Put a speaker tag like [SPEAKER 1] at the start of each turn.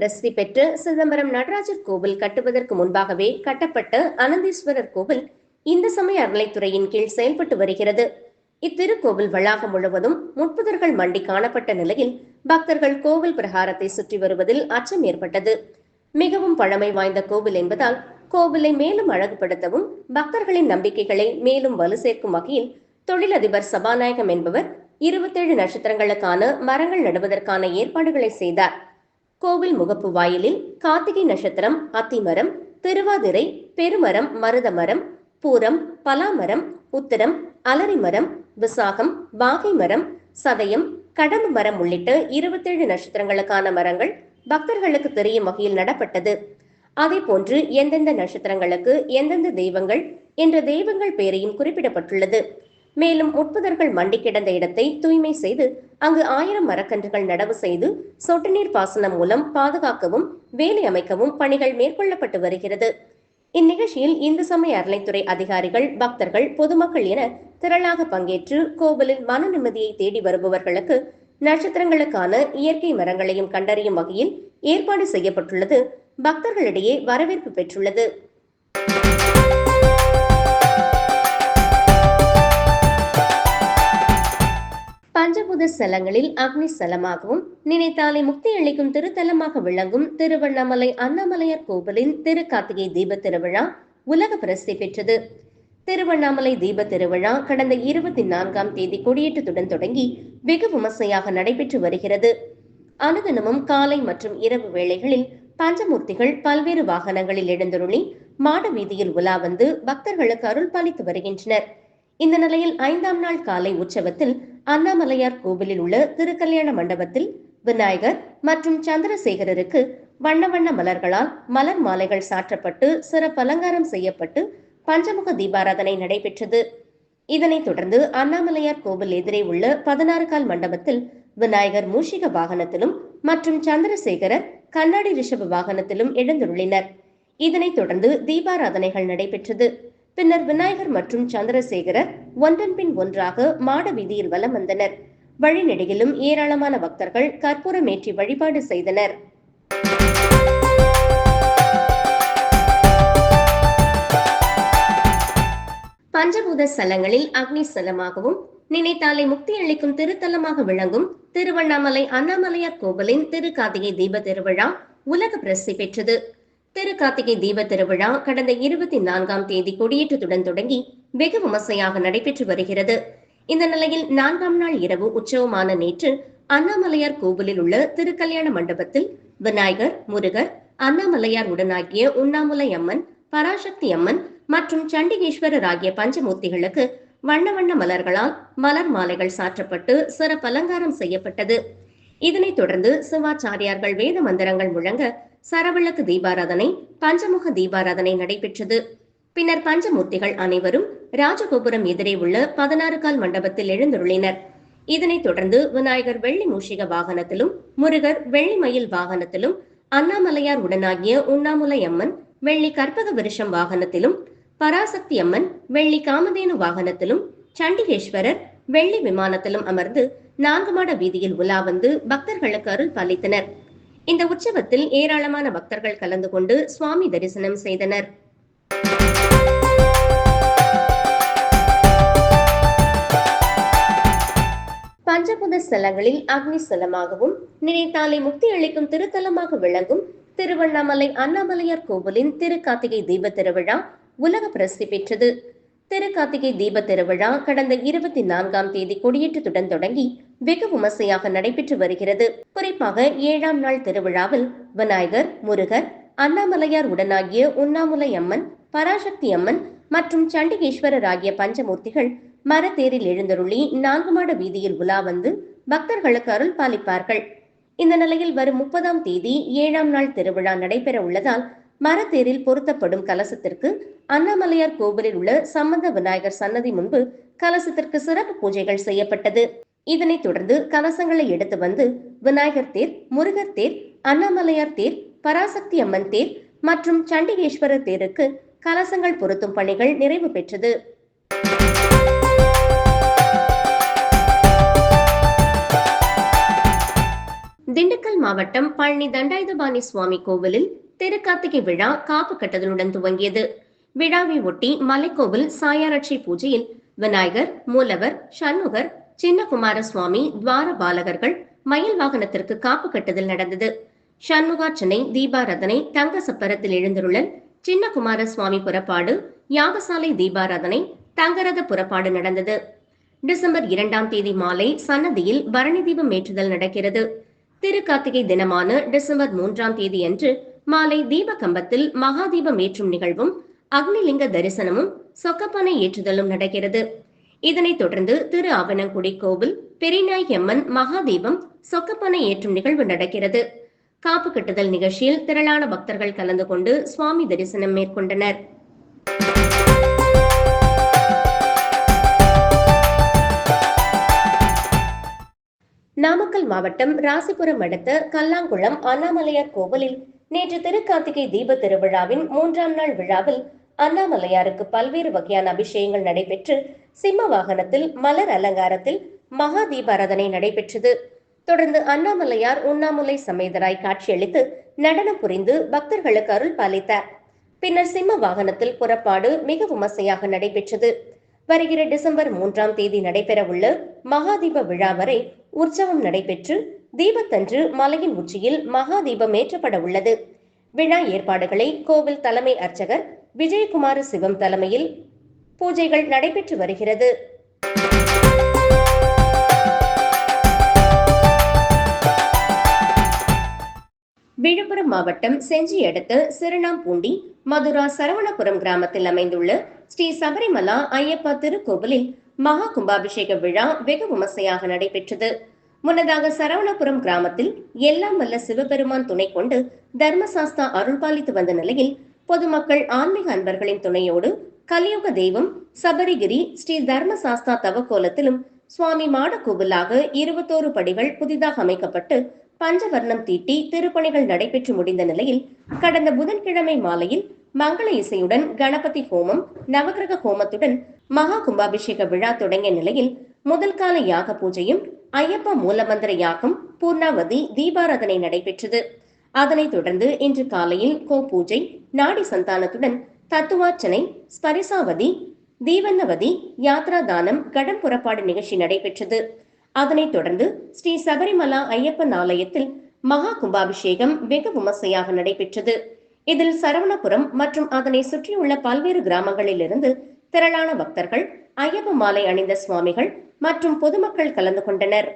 [SPEAKER 1] பிரசித்தி பெற்ற சிதம்பரம் நடராஜர் கோவில் கட்டுவதற்கு முன்பாகவே கட்டப்பட்ட அனந்தீஸ்வரர் கோவில் இந்து சமய அறநிலைத்துறையின் கீழ் செயல்பட்டு வருகிறது. இத்திருக்கோவில் வளாகம் முழுவதும் முட்புதர்கள் மண்டி காணப்பட்ட நிலையில் பக்தர்கள் கோவில் பிரகாரத்தை சுற்றி வருவதில் அச்சம் ஏற்பட்டது. மிகவும் பழமை வாய்ந்த கோவில் என்பதால் கோவிலை மேலும் அழகுபடுத்தவும் பக்தர்களின் நம்பிக்கைகளை மேலும் வலு சேர்க்கும் வகையில் தொழிலதிபர் சபாநாயகம் என்பவர் இருபத்தேழு நட்சத்திரங்களுக்கான மரங்கள் நடுவதற்கான ஏற்பாடுகளை செய்தார். கோவில் முகப்பு வாயிலில் கார்த்திகை நட்சத்திரம் அத்திமரம் திருவாதிரை பெருமரம் மருதமரம் பூரம் பலாமரம் உத்திரம் அலரி மரம் விசாகம் பாகை மரம் சதயம் கடம்பு மரம் உள்ளிட்ட இருபத்தேழு நட்சத்திரங்களுக்கான மரங்கள் பக்தர்களுக்கு தெரியும் வகையில் நடப்பட்டது. அதே போன்று எந்தெந்த நட்சத்திரங்களுக்கு எந்தெந்த தெய்வங்கள் என்ற தெய்வங்கள் பெயரையும் குறிப்பிடப்பட்டுள்ளது. மேலும் முட்புதர்கள் மண்டி கிடந்த இடத்தை தூய்மை செய்து அங்கு ஆயிரம் மரக்கன்றுகள் நடவு செய்து சொட்டு நீர் பாசனம் மூலம் பாதுகாக்கவும் வேலை அமைக்கவும் பணிகள் மேற்கொள்ளப்பட்டு வருகிறது. இந்நிகழ்ச்சியில் இந்து சமய அறநிலைத்துறை அதிகாரிகள் பக்தர்கள் பொதுமக்கள் என திரளாக பங்கேற்று கோவிலில் மன நிம்மதியை தேடி வருபவர்களுக்கு நட்சத்திரங்களுக்கான இயற்கை மரங்களையும் கண்டறியும் வகையில் ஏற்பாடு செய்யப்பட்டுள்ளது. பக்தர்களிடையே வரவேற்பு பெற்றுள்ளது. பஞ்சபூத ஸ்தலங்களில் அக்னி ஸ்தலமாகவும் நினைத்தாலே முக்தி அளிக்கும் திருத்தலமாக விளங்கும் திருவண்ணாமலை அண்ணாமலையார் கோவிலின் திரு கார்த்திகை தீப திருவிழா உலக பிரசித்தி பெற்றது. திருவண்ணாமலை தீப திருவிழா கடந்த இருபத்தி நான்காம் தேதி கொடியேற்றத்துடன் தொடங்கி வெகு விமர்சையாக நடைபெற்று வருகிறது. அனுதினமும் காலை மற்றும் இரவு வேளைகளில் பஞ்சமூர்த்திகள் பல்வேறு வாகனங்களில் எழுந்தருளி மாட வீதியில் உலா வந்து பக்தர்களுக்கு அருள் பாலித்து வருகின்றனர். இந்த நிலையில் ஐந்தாம் நாள் காலை உற்சவத்தில் அண்ணாமலையார் கோவிலில் உள்ள திருக்கல்யாண மண்டபத்தில் விநாயகர் மற்றும் சந்திரசேகரருக்கு வண்ண வண்ண மலர்களால் மலர் மாலைகள் சாற்றப்பட்டு சிறப்பு அலங்காரம் செய்யப்பட்டு பஞ்சமுக தீபாராதனை நடைபெற்றது. இதனைத் தொடர்ந்து அண்ணாமலையார் கோவில் எதிரே உள்ள பதினாறு கால் மண்டபத்தில் விநாயகர் மூஷிக வாகனத்திலும் மற்றும் சந்திரசேகரர் கண்ணாடி ரிஷப வாகனத்திலும் எழுந்துள்ளனர் இதனைத் தொடர்ந்து தீபாராதனைகள் நடைபெற்றது. பின்னர் விநாயகர் மற்றும் சந்திரசேகரர் ஒன்றன் பின் ஒன்றாக மாட வீதியில் வலம் வந்தனர். வழிநெடுகிலும் ஏராளமான பக்தர்கள் கற்பூரமேற்றி வழிபாடு செய்தனர். பஞ்சபூத ஸ்தலங்களில் அக்னி ஸ்தலமாகவும் நினைத்தாலே முக்தி அளிக்கும் திருத்தலமாக விளங்கும் திருவண்ணாமலை அண்ணாமலையார் கோவிலின் திருக்கார்த்திகை தீப திருவிழா உலக பிரசித்தி பெற்றது. திருக்கார்த்திகை தீப திருவிழா கடந்த இருபத்தி நான்காம் தேதி கொடியேற்றத்துடன் தொடங்கி வெகு விமர்சையாக நடைபெற்று வருகிறது. இந்த நிலையில் நான்காம் நாள் இரவு உற்சவமான நேற்று அண்ணாமலையார் கோவிலில் உள்ள திருக்கல்யாண மண்டபத்தில் விநாயகர் முருகர் அண்ணாமலையார் உடனாகிய உண்ணாமுலை அம்மன் பராசக்தி அம்மன் மற்றும் சண்டிகேஸ்வரர் ஆகிய பஞ்சமூர்த்திகளுக்கு வண்ண வண்ண மலர்களால் மலர் மாலைகள் சாற்றப்பட்டு சிறப்பு அலங்காரம் செய்யப்பட்டது. இதனைத் தொடர்ந்து சிவாச்சாரியார்கள் வேத மந்திரங்கள் முழங்க சரவிளக்கு தீபாராதனை பஞ்சமுக தீபாராதனை நடைபெற்றது. பின்னர் பஞ்சமூர்த்திகள் அனைவரும் ராஜகோபுரம் எதிரே உள்ள பதினாறு கால் மண்டபத்தில் எழுந்துள்ளினர் இதனைத் தொடர்ந்து விநாயகர் வெள்ளி மூஷிக வாகனத்திலும் முருகர் வெள்ளி மயில் வாகனத்திலும் அண்ணாமலையார் உடனாகிய உண்ணாமுலை அம்மன் வெள்ளி கற்பக விருஷம் வாகனத்திலும் பராசக்தி அம்மன் வெள்ளி காமதேனு வாகனத்திலும் சண்டிகேஸ்வரர் வெள்ளி விமானத்திலும் அமர்ந்து நான்கு மாட வீதியில் உலா வந்து பக்தர்களுக்கு அருள் பாலித்தனர். இந்த உற்சவத்தில் ஏராளமான பக்தர்கள் கலந்து கொண்டு சுவாமி தரிசனம் செய்தனர். பஞ்சபுத ஸ்தலங்களில் அக்னி ஸ்தலமாகவும் நினைத்தாலே முக்தி அளிக்கும் திருத்தலமாக விளங்கும் திருவண்ணாமலை அண்ணாமலையார் கோவிலின் திருக்கார்த்திகை தீப திருவிழா உலக பிரசித்தி பெற்றது. திருக்கார்த்திகை தீப திருவிழா கடந்த இருபத்தி நான்காம் தேதி கொடியேற்றத்துடன் தொடங்கி வெகு விமர்சையாக நடைபெற்று வருகிறது. குறிப்பாக ஏழாம் நாள் திருவிழாவில் விநாயகர் முருகர் அண்ணாமலையார் உடனாகிய உண்ணாமுலை அம்மன் பராசக்தி அம்மன் மற்றும் சண்டிகேஸ்வரர் ஆகிய பஞ்சமூர்த்திகள் மரத்தேரில் எழுந்தருளி நான்கு மாட வீதியில் உலா வந்து பக்தர்களுக்கு அருள் பாலிப்பார்கள். இந்த நிலையில் வரும் முப்பதாம் தேதி ஏழாம் நாள் திருவிழா நடைபெற உள்ளதால் மரத்தேரில் பொருத்தப்படும் கலசத்திற்கு அண்ணாமலையார் கோவிலில் உள்ள சம்பந்த விநாயகர் சன்னதி முன்பு கலசத்திற்கு சிறப்பு பூஜைகள் செய்யப்பட்டது. இதனைத் தொடர்ந்து கலசங்களை எடுத்து வந்து விநாயகர் தேர் முருகர் தேர் அண்ணாமலையார் தேர் பராசக்தி அம்மன் தேர் மற்றும் சண்டிகேஸ்வரர் தேருக்கு கலசங்கள் பொருத்தும் பணிகள் நிறைவு பெற்றது. திண்டுக்கல் மாவட்டம் பழனி தண்டாயுதபாணி சுவாமி கோவிலில் திருக்கார்த்திகை விழா காப்பு கட்டுதலுடன் துவங்கியது. விழாவை ஒட்டி மலைக்கோவில் சாயாரட்சி பூஜையில் விநாயகர் மூலவர் சண்முகர் சின்ன சுவாமி துவார பாலகர்கள் மயில் வாகனத்திற்கு காப்பு கட்டுதல் நடந்தது. சண்முகார்ச்சனை தீபாராதனை தங்க சப்பரத்தில் எழுந்தருளல் சின்ன குமாரசுவாமி புறப்பாடு யாகசாலை தீபாராதனை தங்கரத புறப்பாடு நடந்தது. டிசம்பர் இரண்டாம் தேதி மாலை சன்னதியில் பரணி தீபம் ஏற்றுதல் நடக்கிறது. திருக்கார்த்திகை தினமான டிசம்பர் மூன்றாம் தேதி அன்று மாலை தீப கம்பத்தில் மகாதீபம் ஏற்றும் நிகழ்வும் அக்னிலிங்க தரிசனமும் சொக்கப்பனை ஏற்றுதலும் நடக்கிறது. இதனைத் தொடர்ந்து திரு அவனங்குடி கோவில் பெரியநாயகி மகாதீபம் சொக்கப்பனை ஏற்றும் நிகழ்வு நடக்கிறது. காப்பு கட்டுதல் நிகழ்ச்சியில் திரளான பக்தர்கள் கலந்து கொண்டு சுவாமி தரிசனம் மேற்கொண்டனர். நாமக்கல் மாவட்டம் ராசிபுரம் அடுத்த கல்லாங்குளம் அண்ணாமலையார் கோவிலில் நேற்று திருக்கார்த்திகை தீப திருவிழாவின் மூன்றாம் நாள் விழாவில் அண்ணாமலையாருக்கு பல்வேறு வகையான அபிஷேகங்கள் நடைபெற்று சிம்ம வாகனத்தில் மலர் அலங்காரத்தில் மகா தீபாராதனை நடைபெற்றது. தொடர்ந்து அண்ணாமலையார் உண்ணாமுலை சமேதராய் காட்சியளித்து நடனம் புரிந்து பக்தர்களுக்கு அருள் பாலித்தார். பின்னர் சிம்ம வாகனத்தில் புறப்பாடு மிக விமர்சையாக நடைபெற்றது. வருகிற டிசம்பர் மூன்றாம் தேதி நடைபெறவுள்ள மகாதீப விழா வரை உற்சவம் நடைபெற்று தீபத்தன்று மலையின் உச்சியில் மகாதீபம் ஏற்றப்பட உள்ளது விழா ஏற்பாடுகளை கோவில் தலைமை அர்ச்சகர் விஜயகுமார சிவம் தலைமையில் பூஜைகள் நடைபெற்று வருகிறது. விழுப்புரம் மாவட்டம் செஞ்சி அடுத்த சிறுனாம்பூண்டி மதுரா சரவணபுரம் கிராமத்தில் அமைந்துள்ள ஸ்ரீ சபரிமலா ஐயப்பா திருக்கோவிலில் மகா கும்பாபிஷேக விழா வெகு விமர்சையாக நடைபெற்றது. முன்னதாக சரவணபுரம் கிராமத்தில் எல்லாம் வல்ல சிவபெருமான் துணை கொண்டு தர்மசாஸ்தா அருள்பாலித்து வந்த நிலையில் பொதுமக்கள் ஆன்மீக அன்பர்களின் துணையோடு கலியுக தெய்வம் சபரிகிரி ஸ்ரீ தர்மசாஸ்தா தவக்கோலத்திலும் சுவாமி மாடக்கோவிலாக இருபத்தோரு படிகள் புதிதாக அமைக்கப்பட்டு பஞ்சவர்ணம் தீட்டி திருப்பணிகள் நடைபெற்று முடிந்த நிலையில் கடந்த புதன்கிழமை மாலையில் மங்கள இசையுடன் கணபதி ஹோமம் நவகிரக ஹோமத்துடன் மகா கும்பாபிஷேக விழா தொடங்கிய நிலையில் முதல் கால யாக பூஜையும் ஐயப்ப மூலமந்திர யாகம் பூர்ணாவதி தீபாராதனை நடைபெற்றது. அதனைத் தொடர்ந்து இன்று காலையில் கோ பூஜை நாடி சந்தானத்துடன் தத்துவார்ச்சனை ஸ்பரிசாவதி தீவன்னவதி யாத்ரா தானம் கடம் புறப்பாடு நிகழ்ச்சி நடைபெற்றது. அதனைத் தொடர்ந்து ஸ்ரீ சபரிமலா ஐயப்பன் ஆலயத்தில் மகா கும்பாபிஷேகம் வெகு விமர்சையாக நடைபெற்றது. இதில் சரவணபுரம் மற்றும் அதனை சுற்றியுள்ள பல்வேறு கிராமங்களிலிருந்து திரளான பக்தர்கள் ஐயப்ப மாலை அணிந்த சுவாமிகள் மற்றும் பொதுமக்கள் கலந்து கொண்டனர்.